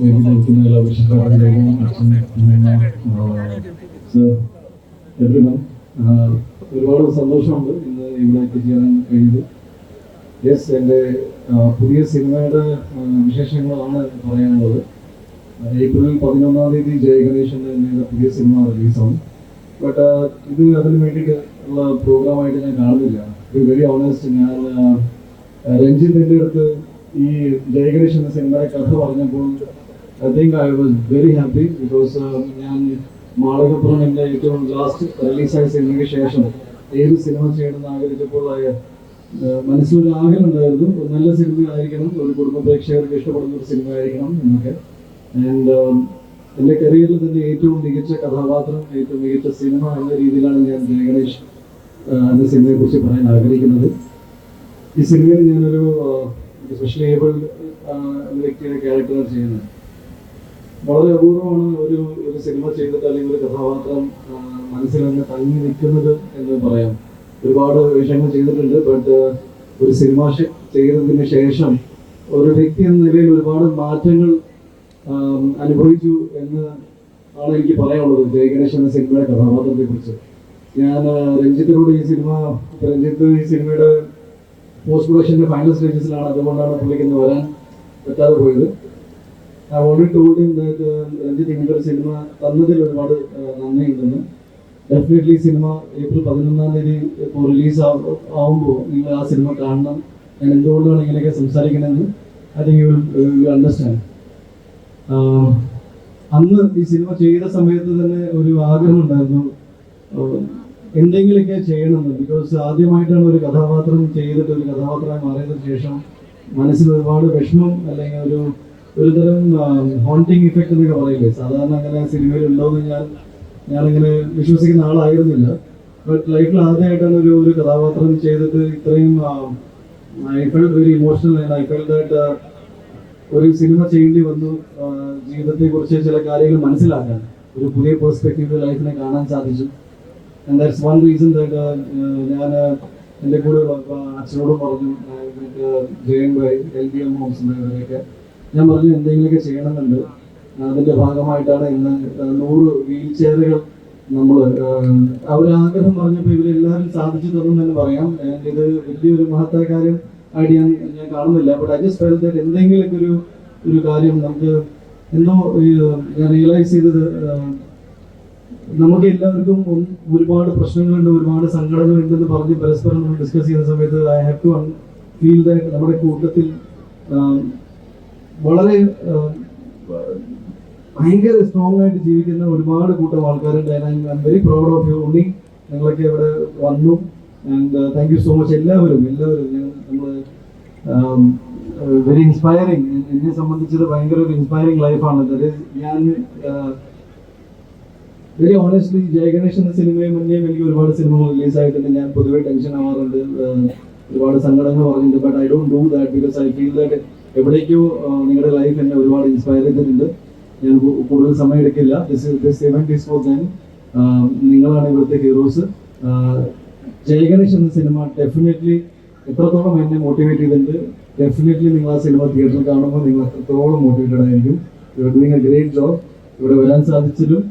വേദിയിൽ നിൽക്കുന്ന എല്ലാ വിശിഷ്ടരാജനും അച്ഛൻ എവരിവൺ ഒരുപാട് സന്തോഷമുണ്ട് ഇന്ന് ഇവിടെ എത്തിച്ചേരാൻ കഴിഞ്ഞത്. യെസ് എന്റെ പുതിയ സിനിമയുടെ വിശേഷങ്ങളാണ് പറയാനുള്ളത്. ഏപ്രിൽ പതിനൊന്നാം തീയതി ജയഗണേശൻ എന്ന പുതിയ സിനിമ റിലീസാണ്. ബട്ട് ഇത് അതിന് വേണ്ടിയിട്ട് ഉള്ള പ്രോഗ്രാമായിട്ട് ഞാൻ കാണുന്നില്ല. വെരി ഓണസ്റ്റ് ഞാൻ രഞ്ജിത്തിന്റെ രഞ്ജിത്ത് അടുത്ത് ഈ ജയഗണേഷ് എന്ന സിനിമയുടെ കഥ പറഞ്ഞപ്പോൾ I think I was very happy because ഞാൻ മാളകപ്പുറം എന്റെ ഏറ്റവും ലാസ്റ്റ് റിലീസായ സിനിമയ്ക്ക് ശേഷം ഏത് സിനിമ ചെയ്യണമെന്ന് ആഗ്രഹിച്ചപ്പോൾ ആ, മനസ്സിലൊരു ആഗ്രഹം ഉണ്ടായിരുന്നു. ഒരു നല്ല സിനിമ ആയിരിക്കണം ഒരു കുടുംബ പ്രേക്ഷകർക്ക് ഇഷ്ടപ്പെടുന്ന ഒരു സിനിമ ആയിരിക്കണം എന്നൊക്കെ ആൻഡ് എന്റെ കരിയറിൽ തന്നെ ഏറ്റവും മികച്ച കഥാപാത്രം ഏറ്റവും മികച്ച സിനിമ എന്ന രീതിയിലാണ് ഞാൻ ജയഗണേഷ് ആ, എന്ന സിനിമയെ കുറിച്ച് പറയാൻ ആഗ്രഹിക്കുന്നത്. ഈ സിനിമയിൽ ഞാനൊരു സ്പെഷ്യലി ഏബിൾഡ് വ്യക്തിയുടെ ക്യാരക്ടറാണ് ചെയ്യുന്നത്. വളരെ അപൂർവമാണ് ഒരു ഒരു സിനിമ ചെയ്തിട്ട് അല്ലെങ്കിൽ ഒരു കഥാപാത്രം മനസ്സിൽ തന്നെ തങ്ങി നിൽക്കുന്നത് എന്ന് പറയാം. ഒരുപാട് വേഷങ്ങൾ ചെയ്തിട്ടുണ്ട് ബട്ട് ഒരു സിനിമ ചെയ്തതിന് ശേഷം ഒരു വ്യക്തി എന്ന നിലയിൽ ഒരുപാട് മാറ്റങ്ങൾ അനുഭവിച്ചു എന്ന് ആണ് എനിക്ക് പറയാനുള്ളത്. ജയഗണേഷ് എന്ന സിനിമയുടെ കഥാപാത്രത്തെ കുറിച്ച് ഞാൻ രഞ്ജിത്തിനോട് ഈ സിനിമ രഞ്ജിത്ത് ഈ സിനിമയുടെ പോസ്റ്റ് പ്രൊഡക്ഷന്റെ ഫൈനൽ സ്റ്റേജസിലാണ് അതുകൊണ്ടാണ് പുള്ളിക്ക് ഇന്ന് വരാൻ പറ്റാതെ പോയത്. ഐ ഓൾറെഡി ടോൾഡ് രഞ്ജിത്ത് ഇങ്ങനത്തെ ഒരു സിനിമ തന്നതിൽ ഒരുപാട് നന്ദിയുണ്ടെന്ന്. ഡെഫിനറ്റ്ലി സിനിമ ഏപ്രിൽ പതിനൊന്നാം തീയതി ഇപ്പോൾ റിലീസ് ആവുമ്പോൾ നിങ്ങൾ ആ സിനിമ കാണണം. ഞാൻ എന്തുകൊണ്ടാണ് ഇങ്ങനെയൊക്കെ സംസാരിക്കണമെന്ന് I think you will understand അന്ന് ഈ സിനിമ ചെയ്ത സമയത്ത് തന്നെ ഒരു ആഗ്രഹം ഉണ്ടായിരുന്നു. എന്തെങ്കിലുമൊക്കെ ചെയ്യണമെന്ന്. ബിക്കോസ് ആദ്യമായിട്ടാണ് ഒരു കഥാപാത്രം ചെയ്തിട്ട് ഒരു കഥാപാത്രമായി മാറിയതിനു ശേഷം മനസ്സിൽ ഒരുപാട് വിഷമം അല്ലെങ്കിൽ ഒരു ഒരുതരം ഹോണ്ടിങ് ഇഫക്റ്റ് എന്നൊക്കെ പറയില്ലേ? സാധാരണ അങ്ങനെ സിനിമയിൽ ഉണ്ടോയെന്ന് ഞാൻ ഞാനിങ്ങനെ വിശ്വസിക്കുന്ന ആളായിരുന്നില്ല. ബട്ട് ലൈഫിൽ ആദ്യമായിട്ടാണ് ഒരു ഒരു കഥാപാത്രം ചെയ്തിട്ട് ഇത്രയും I felt very emotional and I felt that ഒരു സിനിമ ചെയ്യേണ്ടി വന്നു ജീവിതത്തെ കുറിച്ച് ചില കാര്യങ്ങൾ മനസ്സിലാക്കാൻ ഒരു പുതിയ പെർസ്പെക്റ്റീവ് ലൈഫിനെ കാണാൻ സാധിച്ചു. And that's one reason that ഞാൻ എന്റെ കൂടെ അച്ഛനോടും പറഞ്ഞു മറ്റേ എൽ ബി എം ഹോംസിന്റെ ഇവരെയൊക്കെ. ഞാൻ പറഞ്ഞു എന്തെങ്കിലുമൊക്കെ ചെയ്യണമെന്നുണ്ട്. അതിന്റെ ഭാഗമായിട്ടാണ് ഇന്ന് നൂറ് വീൽ ചെയറുകൾ നമ്മൾ അവരാഗ്രഹം പറഞ്ഞപ്പോൾ ഇവരെല്ലാവരും സാധിച്ചു തന്നു തന്നെ പറയാം. ഇത് വലിയൊരു മഹത്തായ കാര്യം ആയിട്ട് ഞാൻ ഞാൻ കാണുന്നില്ല. ബട്ട് ഐ ജസ്റ്റ് എന്തെങ്കിലുമൊക്കെ ഒരു ഒരു കാര്യം നമുക്ക് എന്തോ ഞാൻ റിയലൈസ് ചെയ്തത് നമുക്ക് എല്ലാവർക്കും ഒരുപാട് പ്രശ്നങ്ങളുണ്ട് ഒരുപാട് സങ്കടങ്ങളുണ്ടെന്ന് പറഞ്ഞ് പരസ്പരം നമ്മൾ ഡിസ്കസ് ചെയ്യുന്ന സമയത്ത് I have to feel that നമ്മുടെ കൂട്ടത്തിൽ വളരെ ഭയങ്കര സ്ട്രോങ് ആയിട്ട് ജീവിക്കുന്ന ഒരുപാട് കൂട്ടം ആൾക്കാരുണ്ട്. I am very proud of you Unni ഞങ്ങളൊക്കെ ഇവിടെ വന്നു. And thank you so much എല്ലാവരും എല്ലാവരും. നമ്മൾ വെരി ഇൻസ്പയറിങ് എന്നെ സംബന്ധിച്ചത് ഭയങ്കര ഒരു ഇൻസ്പയറിങ് ലൈഫാണ് ഈസ് ഞാൻ വെരി ഓണസ്റ്റ്ലി ജയഗണേഷ് എന്ന സിനിമയെ മുന്നേ എനിക്ക് ഒരുപാട് സിനിമകൾ റിലീസ് ആയിട്ടുണ്ട്. ഞാൻ പൊതുവെ ടെൻഷൻ ആവാറുണ്ട്. ഒരുപാട് സങ്കടങ്ങൾ പറഞ്ഞിട്ടുണ്ട് but I don't do that because I feel that എവിടേക്കോ നിങ്ങളുടെ ലൈഫ് എന്നെ ഒരുപാട് ഇൻസ്പയർ ചെയ്തിട്ടുണ്ട്. ഞാൻ കൂടുതൽ സമയം എടുക്കില്ല. നിങ്ങളാണ് ഇവിടുത്തെ ഹീറോസ് ജയഗണേഷ് എന്ന സിനിമ ഡെഫിനറ്റ്ലി എത്രത്തോളം എന്നെ മോട്ടിവേറ്റ് ചെയ്തിട്ടുണ്ട്. ഡെഫിനറ്റ്ലി നിങ്ങൾ ആ സിനിമ തിയേറ്ററിൽ കാണുമ്പോൾ നിങ്ങൾ എത്രത്തോളം മോട്ടിവേറ്റഡ് ആയിരിക്കും. You doing a great job ഇവിടെ വരാൻ സാധിച്ചതും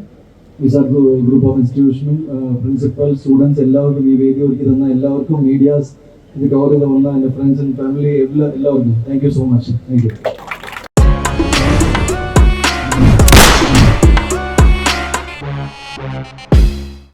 വിസാഖ് ഗ്രൂപ്പ് ഓഫ് ഇൻസ്റ്റിറ്റ്യൂഷനും പ്രിൻസിപ്പൽ സ്റ്റുഡൻസ് എല്ലാവർക്കും ഈ വേദി ഒരുക്കി തന്ന എല്ലാവർക്കും മീഡിയാസ് ഇത് കവർ ചെയ്ത് വന്ന എന്റെ ഫ്രണ്ട്സ് ആൻഡ് ഫാമിലി എല്ലാ എല്ലാവർക്കും. Thank you so much thank you